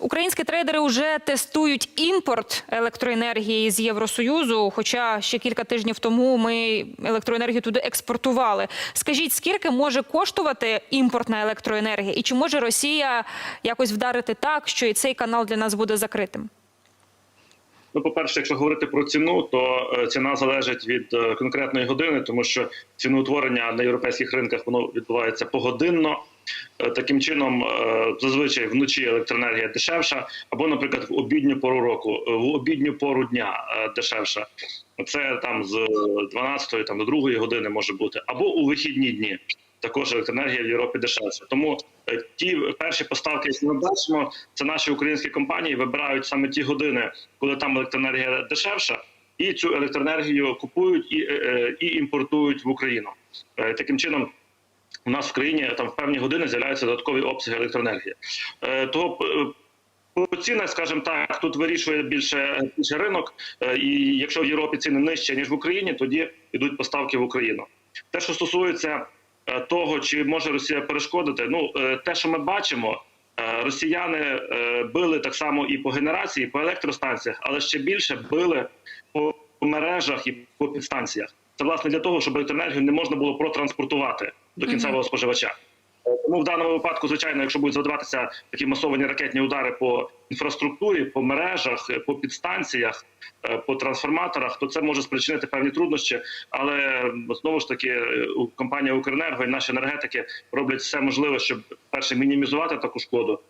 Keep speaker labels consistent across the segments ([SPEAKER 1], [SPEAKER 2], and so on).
[SPEAKER 1] Українські трейдери вже тестують імпорт електроенергії з Євросоюзу. Хоча ще кілька тижнів тому ми електроенергію туди експортували. Скажіть, скільки може коштувати імпортна електроенергія, і чи може Росія якось вдарити так, що і цей канал для нас буде закритим?
[SPEAKER 2] Ну, по-перше, якщо говорити про ціну, то е, ціна залежить від е, конкретної години, тому що ціноутворення на європейських ринках воно відбувається погодинно. Е, Таким чином, е, зазвичай вночі електроенергія дешевша, або, наприклад, в обідню пору року, е, в обідню пору дня дешевша. Це там з 12 там, до 2 години може бути, або у вихідні дні. Також електроенергія в Європі дешевша. Тому ті перші поставки, які ми бачимо, це наші українські компанії вибирають саме ті години, коли там електроенергія дешевша, і цю електроенергію купують і, і імпортують в Україну. Таким чином. У нас в країні там в певні години з'являються додаткові обсяги електроенергії. Е, Того е, по цінах, скажімо так, тут вирішує більше, більше ринок. Е, І якщо в Європі ціни нижче ніж в Україні, тоді йдуть поставки в Україну. Те, що стосується е, того, чи може Росія перешкодити, ну е, те, що ми бачимо, е, росіяни е, били так само і по генерації, і по електростанціях, але ще більше били по мережах і по підстанціях. Це власне для того, щоб електроенергію не можна було протранспортувати до кінцевого споживача. Е, Тому в даному випадку, звичайно, якщо будуть завдаватися такі масовані ракетні удари по інфраструктурі, по мережах, е, по підстанціях, е, по трансформаторах, то це може спричинити певні труднощі. Але знову ж таки, компанія Укренерго і наші енергетики роблять все можливе, щоб перше мінімізувати таку шкоду,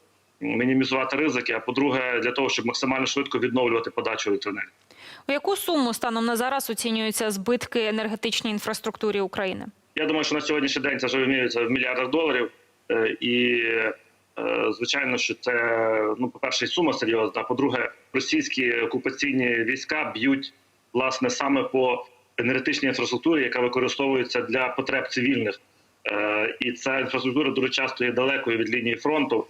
[SPEAKER 2] мінімізувати ризики. А по-друге, для того, щоб максимально швидко відновлювати подачу електроенергії.
[SPEAKER 1] У яку суму станом на зараз оцінюються збитки енергетичній інфраструктурі України?
[SPEAKER 2] Я думаю, що на сьогоднішній день це вже вимірюється в мільярдах доларів. Е, І е, звичайно, що це ну, по-перше, сума серйозна. По-друге, російські окупаційні війська б'ють власне саме по енергетичній інфраструктурі, яка використовується для потреб цивільних. Е, І ця інфраструктура дуже часто є далекою від лінії фронту.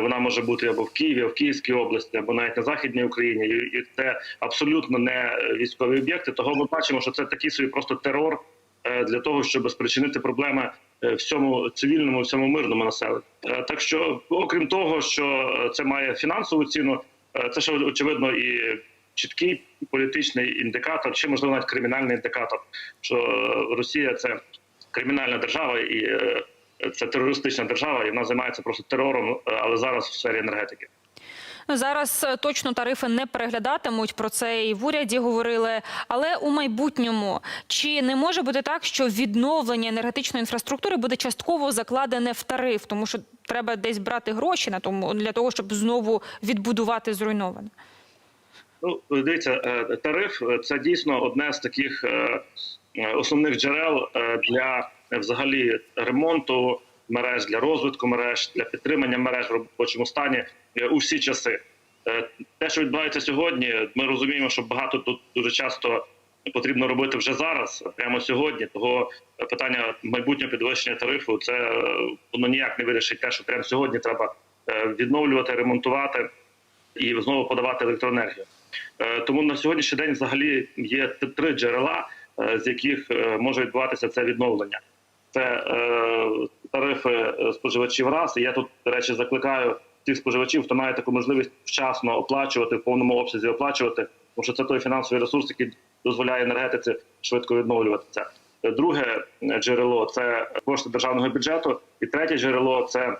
[SPEAKER 2] Вона може бути або в Києві, або в Київській області, або навіть на західній Україні. І це абсолютно не військові об'єкти. Того ми бачимо, що це такий собі просто терор для того, щоб спричинити проблеми е, всьому цивільному, всьому мирному населенню. Е, Так що, окрім того, що е, це має фінансову ціну, е, це ще очевидно і чіткий політичний індикатор, чи можливо навіть кримінальний індикатор, що е, Росія це кримінальна держава і е, це терористична держава, і вона займається просто терором, е, але зараз в сфері енергетики.
[SPEAKER 1] Зараз е, точно тарифи не переглядатимуть. Про це і в уряді говорили. Але у майбутньому чи не може бути так, що відновлення енергетичної інфраструктури буде частково закладене в тариф, тому що треба десь брати гроші на тому для того, щоб знову відбудувати зруйноване?
[SPEAKER 2] Ну, дивіться, е, тариф е, це дійсно одне з таких основних джерел для взагалі ремонту мереж, для розвитку мереж, для підтримання мереж в робочому стані е, у всі часи. Е, Те, що відбувається сьогодні, ми розуміємо, що багато тут дуже часто потрібно робити вже зараз, прямо сьогодні. Того е, питання майбутнього підвищення тарифу це воно ніяк не вирішить те, що прямо сьогодні треба відновлювати, ремонтувати і знову подавати електроенергію. Тому на сьогоднішній день взагалі є три джерела, з яких може відбуватися це відновлення. Це тарифи е, споживачів раз. І я тут, до речі, закликаю тих споживачів, хто має таку можливість вчасно оплачувати в повному обсязі оплачувати, тому що це той фінансовий ресурс, який дозволяє енергетиці швидко відновлюватися. Е, Друге е, джерело це кошти державного бюджету, і третє джерело це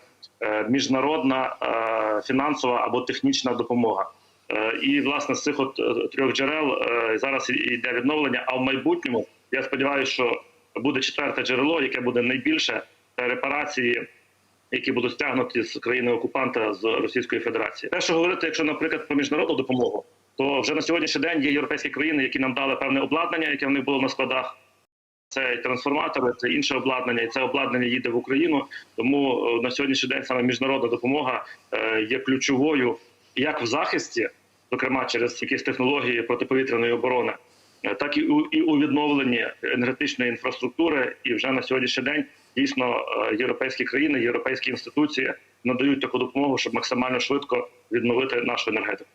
[SPEAKER 2] міжнародна фінансова або технічна допомога. І власне з цих от трьох джерел зараз йде відновлення. А в майбутньому я сподіваюся, що буде четверте джерело, яке буде найбільше репарації, які будуть стягнуті з країни окупанта з Російської Федерації. Те, що говорити, якщо, наприклад, про міжнародну допомогу, то вже на сьогоднішній день є європейські країни, які нам дали певне обладнання, яке в них було на складах. Це трансформатори, це інше обладнання, і це обладнання їде в Україну. Тому е, на сьогоднішній день саме міжнародна допомога е, є ключовою як в захисті, зокрема через якісь технології протиповітряної оборони, е, так і у і у відновленні енергетичної інфраструктури. І вже на сьогоднішній день дійсно е, європейські країни, європейські інституції надають таку допомогу, щоб максимально швидко відновити нашу енергетику.